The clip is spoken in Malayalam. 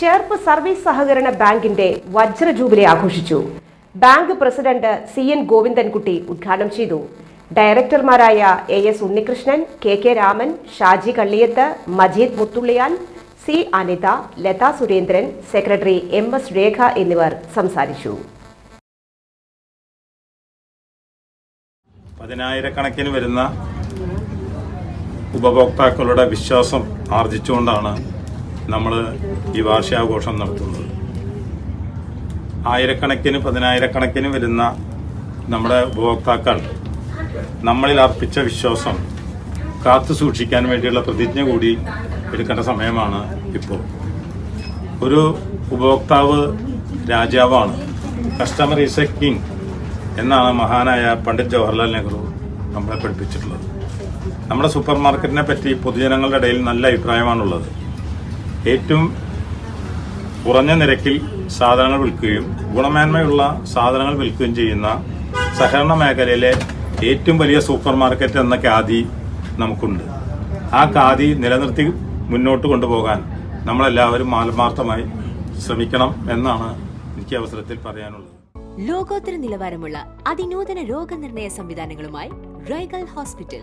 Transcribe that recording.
ചേർപ്പ് സർവീസ് സഹകരണ ബാങ്കിന്റെ വജ്ര ജൂബിലി ആഘോഷിച്ചു. Bank president C N Govindankutty ഉദ്ഘാടനം ചെയ്തു. ഡയറക്ടർമാരായ A S Unnikrishnan K K Raman Shaji Kalliyath Majeed Muthulliyal C Anitha Latha Surendran secretary M S Rekha എന്നിവർ സംസാരിച്ചു. പതിനായിരക്കണക്കിന് വരുന്ന ഉപഭോക്താക്കളുടെ വിശ്വാസം ആർജിച്ചുകൊണ്ടാണ് നമ്മൾ ഈ വാർഷികാഘോഷം നടത്തുന്നത്. ആയിരക്കണക്കിന് പതിനായിരക്കണക്കിന് വരുന്ന നമ്മുടെ ഉപഭോക്താക്കൾ നമ്മളിൽ അർപ്പിച്ച വിശ്വാസം കാത്തു സൂക്ഷിക്കാൻ വേണ്ടിയുള്ള പ്രതിജ്ഞ കൂടി എടുക്കേണ്ട സമയമാണ് ഇപ്പോൾ. ഒരു ഉപഭോക്താവ് രാജാവാണ്. കസ്റ്റമർ ഈസ് എ കിങ് എന്നാണ് മഹാനായ പണ്ഡിറ്റ് ജവഹർലാൽ നെഹ്റു നമ്മളെ പഠിപ്പിച്ചിട്ടുള്ളത്. നമ്മുടെ സൂപ്പർ മാർക്കറ്റിനെ പറ്റി പൊതുജനങ്ങളുടെ ഇടയിൽ നല്ല അഭിപ്രായമാണുള്ളത്. ഏറ്റവും കുറഞ്ഞ നിരക്കിൽ സാധനങ്ങൾ വിൽക്കുകയും ഗുണമേന്മയുള്ള സാധനങ്ങൾ വിൽക്കുകയും ചെയ്യുന്ന സഹകരണ മേഖലയിലെ ഏറ്റവും വലിയ സൂപ്പർ മാർക്കറ്റ് എന്ന ഖ്യാതി നമുക്കുണ്ട്. ആ ഖ്യാതി നിലനിർത്തി മുന്നോട്ട് കൊണ്ടുപോകാൻ നമ്മളെല്ലാവരും ആത്മാർത്ഥമായി ശ്രമിക്കണം എന്നാണ് എനിക്ക് അവസരത്തിൽ പറയാനുള്ളത്. ലോകോത്തര നിലവാരമുള്ള അതിനൂതന രോഗനിർണയ സംവിധാനങ്ങളുമായി റൈഗൽ ഹോസ്പിറ്റൽ